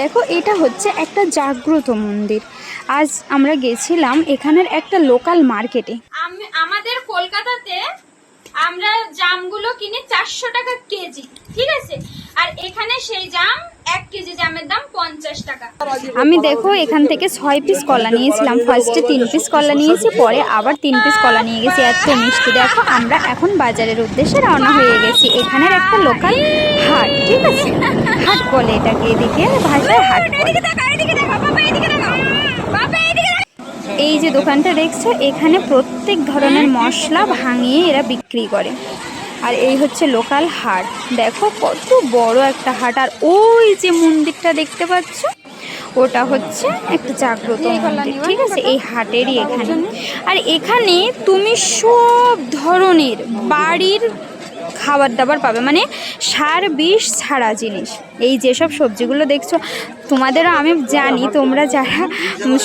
দেখো, এটা হচ্ছে একটা জাগ্রত মন্দির। আজ আমরা গেছিলাম এখানের একটা লোকাল মার্কেটে আমি, আমাদের কলকাতাতে আমরা জামগুলো কিনে চারশো টাকা কেজি, ঠিক আছে? আর এখানে সেই জাম এক কেজি জামের দাম পঞ্চাশ টাকা। আমি দেখো এখান থেকে ছয় পিস কলা নিয়েছিলাম। ফার্স্টে তিন পিস কলা নিয়েছি পরে আবার তিন পিস কলা নিয়ে গেছি। এত মিষ্টি। দেখো আমরা এখন বাজারের উদ্দেশ্যে রওনা হয়ে গেছি। এখানের একটা লোকাল হাট ঠিক আছে? হাট বলে এটাকে এদিকে ভাষায় হাট এই যে দোকানটা দেখছ এখানে প্রত্যেক ধরনের মশলা ভাঙিয়ে এরা বিক্রি করে। আর এই হচ্ছে লোকাল হাট। দেখো কত বড় একটা হাট। আর ওই যে মন্দিরটা দেখতে পাচ্ছ ওটা হচ্ছে একটা জাগ্রত মন্দির। ঠিক আছে? এই হাটেরই এখানে। আর এখানে তুমি সব ধরনের বাড়ির খাবার দাবার পাবে। মানে সার, বিষ ছাড়া জিনিস। এই যেসব সবজিগুলো দেখছ, তোমাদেরও আমি জানি, তোমরা যারা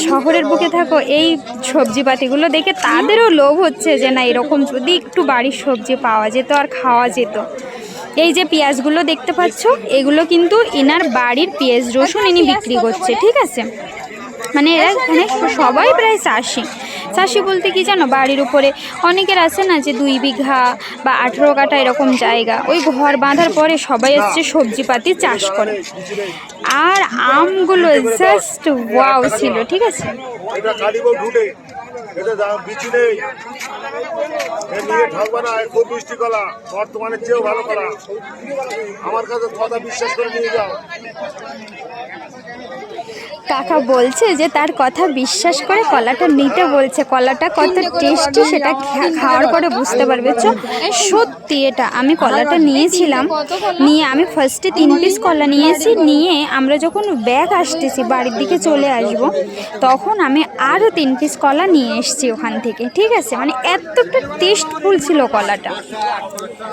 শহরের বুকে থাকো, এই সবজিপাতিগুলো দেখে তাদেরও লোভ হচ্ছে যে না, এরকম যদি একটু বাড়ির সবজি পাওয়া যেত আর খাওয়া যেত। এই যে পেঁয়াজগুলো দেখতে পাচ্ছ, এগুলো কিন্তু ইনার বাড়ির পেঁয়াজ, রসুন ইনি বিক্রি করছে, ঠিক আছে? মানে এরা এখানে সবাই প্রায় চাষি। চাষি বলতে কি জানো? বাড়ির উপরে অনেকের আছে না যে দুই বিঘা বা আঠেরো কাঠা এরকম জায়গা। ওই ঘর বাঁধার পরে সবাই হচ্ছে সবজিপাতি চাষ করে। আর আমগুলো জাস্ট ওয়াও ছিল, ঠিক আছে? আমার কাছে কথা বিশ্বাস করে নিয়ে যাও। কাকা বলছে যে তার কথা বিশ্বাস করে, কলাটা নিতে বলছে। কলাটা কত টেস্টি সেটা খাওয়ার পরে বুঝতে পারবে। চ সত্যি এটা। আমি কলাটা নিয়েছিলাম। নিয়ে আমি ফার্স্টে তিন পিস কলা নিয়েছি। নিয়ে আমরা যখন ব্যাগ আসতেছি, বাড়ির দিকে চলে আসব, তখন আমি আরও তিন পিস কলা নিয়ে এসেছি ওখান থেকে। ঠিক আছে? মানে এতটা টেস্টফুল ছিল কলাটা।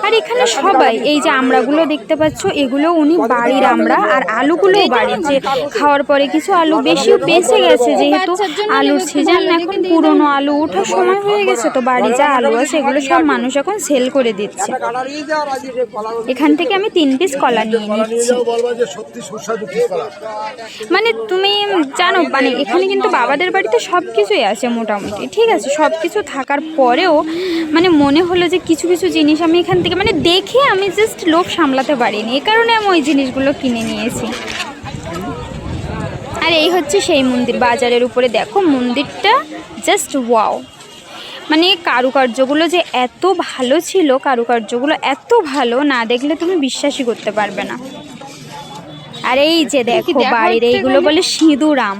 আর এখানে সবাই, এই যে আমরাগুলো দেখতে পাচ্ছ, এগুলো উনি বাড়ির আমরা আর আলুগুলোও বাড়ির যে খাওয়ার পরে কিছু আলু বেশিও বেঁচে গেছে যেহেতু আলুর সিজন এখন পুরনো আলু ওঠার সময় হয়ে গেছে তো বাড়ি যা আলু আছে এগুলো সব মানুষ এখন সেল করে দিচ্ছে। এখান থেকে আমি তিন পিস কলা নিয়ে নিচ্ছি। মানে তুমি জানো মানে এখানে কিন্তু বাবাদের বাড়িতে সব কিছুই আছে মোটামুটি ঠিক আছে? সব কিছু থাকার পরেও মানে মনে হলো যে কিছু কিছু জিনিস আমি এখান থেকে মানে দেখে আমি জাস্ট লোভ সামলাতে পারিনি। এই কারণে আমি ওই জিনিসগুলো কিনে নিয়েছি। আর এই হচ্ছে সেই মন্দির। বাজারের উপরে দেখো মন্দিরটা জাস্ট ওয়াও মানে কারুকার্যগুলো যে এত ভালো ছিল কারুকার্যগুলো এত ভালো না দেখলে তুমি বিশ্বাসই করতে পারবে না। আর এই যে দেখো বাড়ির এইগুলো বলে সিঁদুরাম।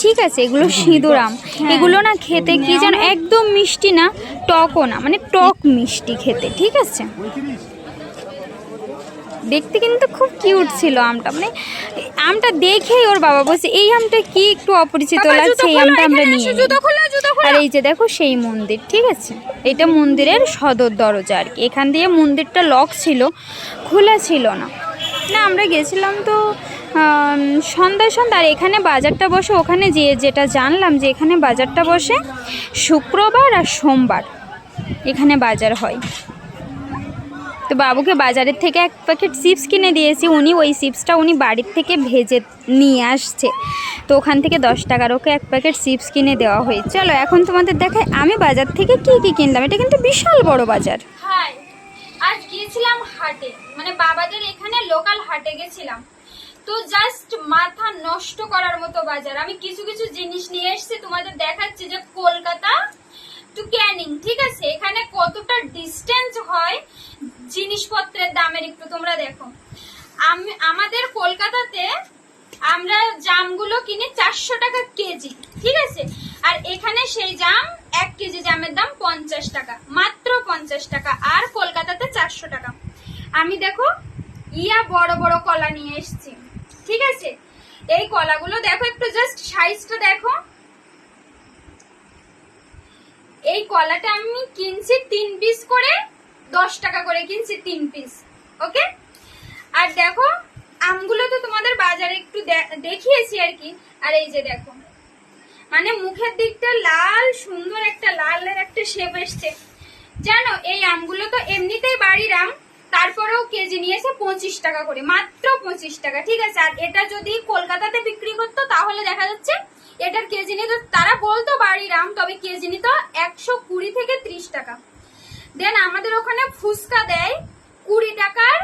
ঠিক আছে এগুলো সিঁদুরাম। এগুলো না খেতে কি যেন একদম মিষ্টি না টকও না মানে টক মিষ্টি খেতে ঠিক আছে? দেখতে কিন্তু খুব কিউট ছিল আমটা। মানে আমটা দেখেই ওর বাবা বলছে এই আমটা কি একটু অপরিচিত লাগছে এই আমটা আমরা নিয়ে। আর এই যে দেখো সেই মন্দির ঠিক আছে? এটা মন্দিরের সদর দরজা আর কি। এখান দিয়ে মন্দিরটা লক ছিল খোলা ছিল না। না আমরা গেছিলাম তো সন্ধ্যায় সন্ধ্যা আর এখানে বাজারটা বসে ওখানে যে যেটা জানলাম যে এখানে বাজারটা বসে শুক্রবার আর সোমবার এখানে বাজার হয়। তো বাবুকে বাজারের থেকে এক প্যাকেট চিপস কিনে দিয়েছি। উনি ওই চিপসটা উনি বাড়ির থেকে ভেজে নিয়ে আসছে। তো ওখান থেকে দশ টাকার ওকে এক প্যাকেট চিপস কিনে দেওয়া হয়েছে। চলো এখন তোমাদের দেখায় আমি বাজার থেকে কি কি কিনলাম। এটা কিন্তু বিশাল বড় বাজার। আজ গিয়েছিলাম হাটে। মানে বাবাদের এখানে লোকাল হাটে গেছিলাম। তো জাস্ট মাথা নষ্ট করার মতো বাজার। আমি কিছু কিছু জিনিস নিয়ে এসেছি, তোমাদের দেখাচ্ছি যে কলকাতা টু ক্যানিং ঠিক আছে? এখানে কতটা ডিস্টেন্স হয় জিনিসপত্রের দামের একটু তোমরা দেখো। আমি, আমাদের কলকাতাতে আমরা জামগুলো কিনে চারশো টাকা কেজি, ঠিক আছে? আর এখানে সেই জাম এক কেজি জামের দাম পঞ্চাশ টাকা, মাত্র পঞ্চাশ টাকা, আর কলকাতাতে চারশো টাকা। আমি দেখো, ইয়া বড় বড় কলা নিয়ে এসেছি, ঠিক আছে? এই কলাগুলো দেখো, একটু জাস্ট সাইজটা দেখো। এই কলাটা আমি কিনছি তিন পিস করে, দশ টাকা করে কিনছি তিন পিস ওকে আর দেখো, আমগুলো তো তোমাদের বাজারে একটু দেখিয়েছি আর কি। আর এই যে দেখো মানে মুখের দিকটা লাল, সুন্দর একটা লালের একটা শেপ এসছে। জানো, এই আমগুলো তো এমনিতেই বাড়ির আম, তারপরেও কেজি নিয়েছে পঁচিশ টাকা করে, মাত্র পঁচিশ টাকা, ঠিক আছে? আর এটা যদি কলকাতাতে বিক্রি করতো, তাহলে দেখা যাচ্ছে এটার কেজি নিত তারা বলতো বাড়ির আম তবে কেজি নিত একশো কুড়ি থেকে ত্রিশ টাকা। দেন আমাদের ওখানে ফুচকা দেয় কুড়ি টাকার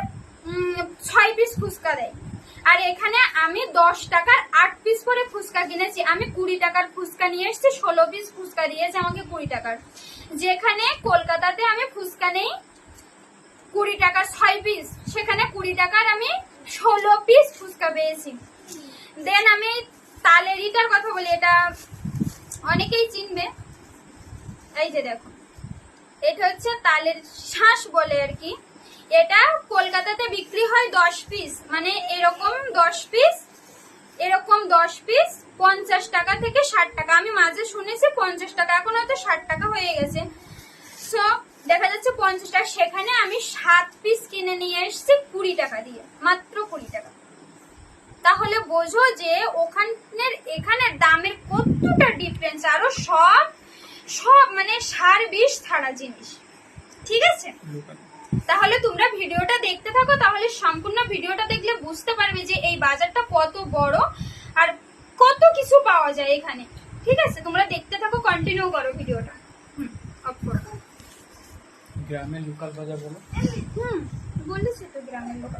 ছয় পিস ফুচকা দেয়। আর এখানে আমি দশ টাকার আট পিস করে ফুচকা কিনেছি। আমি কুড়ি টাকার ফুচকা নিয়ে এসেছি, ষোলো পিস ফুচকা দিয়েছে আমাকে কুড়ি টাকার। যেখানে কলকাতাতে আমি ফুচকা নেই, কুড়ি টাকার ছয় পিস সেখানে কুড়ি টাকার আমি ষোলো পিস ফুচকা পেয়েছি। দেন আমি তালের ইটার কথা বলি, এটা অনেকেই চিনবে। এই যে দেখো, এটা হচ্ছে তালের শ্বাস বলে আর কি। এটা কলকাতাতে বিক্রি হয় দশ পিস মানে এরকম দশ পিস, এরকম দশ পিস, পঞ্চাশ টাকা থেকে ষাট টাকা। আমি মাঝে শুনেছি পঞ্চাশ টাকা, এখন হয়তো ষাট টাকা হয়ে গেছে। সো দেখা যাচ্ছে পঞ্চাশ টাকা। সেখানে আমি সাত পিস কিনে নিয়ে এসেছি কুড়ি টাকা দিয়ে, মাত্র কুড়ি টাকা। তাহলে বোঝো যে ওখানের এখানে দামের কতটা ডিফারেন্স আরও সব সব মানে সার বিষ ছাড়া জিনিস। ঠিক আছে? তাহলে তোমরা ভিডিওটা দেখতে থাকো তাহলে সম্পূর্ণ ভিডিওটা দেখলে বুঝতে পারবে যে এই বাজারটা কত বড় আর কত কিছু পাওয়া যায় এখানে। ঠিক আছে? তোমরা দেখতে থাকো কন্টিনিউ করো ভিডিওটা। হুম অফ করো। গ্রামের লোকাল বাজার বলো। হুম বলেছি তো গ্রামের লোক